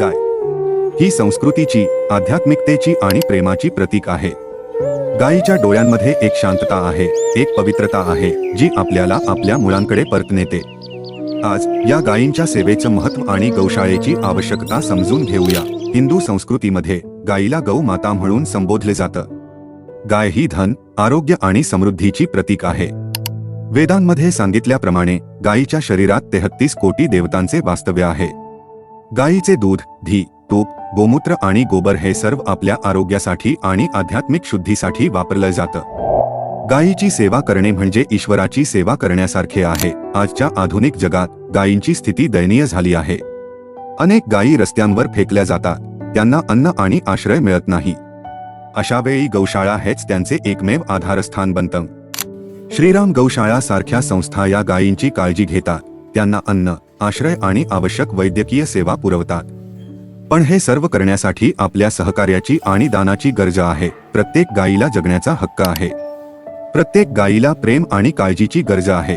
गाय. ही संस्कृतीची आध्यात्मिकतेची आणि प्रेमाची प्रतीक आहे. गायीच्या डोळ्यांमध्ये एक शांतता आहे एक पवित्रता आहे जी आपल्याला आपल्या मुळांकडे परत नेते. आज या गायींच्या सेवेचं महत्त्व आणि गौशाळेची आवश्यकता समजून घेऊया. हिंदू संस्कृतीमध्ये गायीला गौ माता म्हणून संबोधले जातं. गाय ही धन आरोग्य आणि समृद्धीची प्रतीक आहे. वेदांमध्ये सांगितल्याप्रमाणे गायीच्या शरीरात तेहत्तीस कोटी देवतांचे वास्तव्य आहे. गायीचे दूध धी तूप गोमूत्र आणि गोबर हे सर्व आपल्या आरोग्यासाठी आणि आध्यात्मिक शुद्धीसाठी वापरलं जातं. गायीची सेवा करणे म्हणजे ईश्वराची सेवा करण्यासारखे आहे. आजच्या आधुनिक जगात गायींची स्थिती दयनीय झाली आहे. अनेक गायी रस्त्यांवर फेकल्या जातात. त्यांना अन्न आणि आश्रय मिळत नाही. अशावेळी गौशाळा हेच त्यांचे एकमेव आधारस्थान बनतं. श्रीराम गौशाळा सारख्या संस्था या गायींची काळजी घेतात. त्यांना अन्न आश्रय आणि आवश्यक वैद्यकीय सेवा पुरवतात. पण हे सर्व करण्यासाठी आपल्या सहकार्याची आणि दानाची गरज आहे. प्रत्येक गायीला जगण्याचा हक्क आहे. प्रत्येक गायीला प्रेम आणि काळजीची गरज आहे.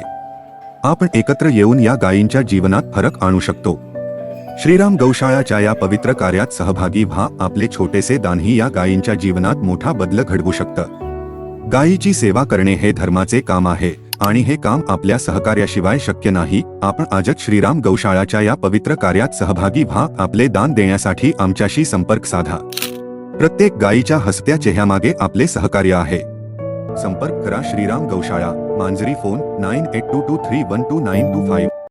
आपण एकत्र येऊन या गायींच्या जीवनात फरक आणू शकतो. श्रीराम गौशाळाच्या या पवित्र कार्यात सहभागी व्हा. आपले छोटेसे दानही या गायींच्या जीवनात मोठा बदल घडवू शकतं. गायीची सेवा करणे हे धर्माचे काम आहे. आणि हे काम आपल्या सहकार्याशिवाय शक्य नाही. आपण आजच श्रीराम गौशाळाच्या या पवित्र कार्यात सहभागी व्हा. आपले दान देण्यासाठी आमच्याशी संपर्क साधा. प्रत्येक गायीच्या हसत्या चेहऱ्यामागे आपले सहकार्य आहे. संपर्क करा Shriram गौशाळा. Manjari phone nine eight two two three one two nine two five.